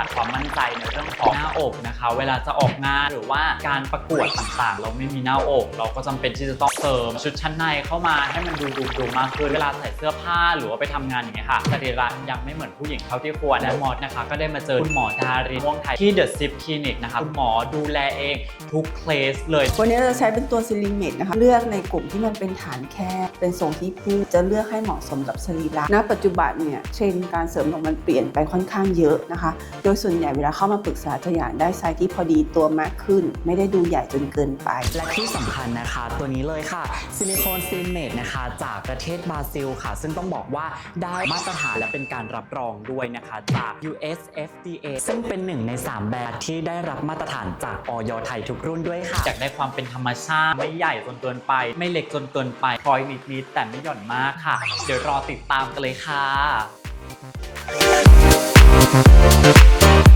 ขาดความมั่นใจในเรื่องของหน้าอกนะคะ เวลาจะออกงานหรือว่าการประกวดต่างๆ เราไม่มีหน้าอก เราก็จำเป็นที่จะต้องเสริมชุดชั้นในเข้ามาให้มันดูดูดูมากขึ้นเวลาใส่เสื้อผ้าหรือว่าไปทำงานอย่างเงี้ยค่ะสรีระยังไม่เหมือนผู้หญิงเท่าที่ควรและมอสนะคะ ก็ได้มาเจอคุณหมอดารินม่วงไทยที่เดอะซิปคลินิกนะคะคุณหมอดูแลเองทุกเคสเลยวันนี้เราจะใช้เป็นตัวซิลิเมตนะคะเลือกในกลุ่มที่มันเป็นฐานแคบเป็นทรงที่พูจะเลือกให้เหมาะสมกับสรีระณปัจจุบันเนี่ยเทรนด์การเสริมนมมันเปลี่ยนไปค่อนข้างเยอะนะคะโดยส่วนใหญ่เวลาเข้ามาปรึกษาจะอยากได้ไซส์ที่พอดีตัวมากขึ้น ไม่ได้ดูใหญ่จนเกินไป และที่สำคัญนะคะ ตัวนี้เลยค่ะซิลิโคนซิลิเมตนะคะ จากประเทศบราซิลค่ะ ซึ่งต้องบอกว่าได้มาตรฐานและเป็นการรับรองด้วยนะคะ จาก US FDA ซึ่งเป็นหนึ่งใน 3 แบรนด์ที่ได้รับมาตรฐานจากออยไทยทุกรุ่นด้วยค่ะอยากได้ความเป็นธรรมชาติ ไม่ใหญ่จนเกินไป ไม่เล็กจนเกินไปคอยนิดๆแต่ไม่หย่อนมากค่ะ เดี๋ยวรอติดตามกันเลยค่ะ Thank you.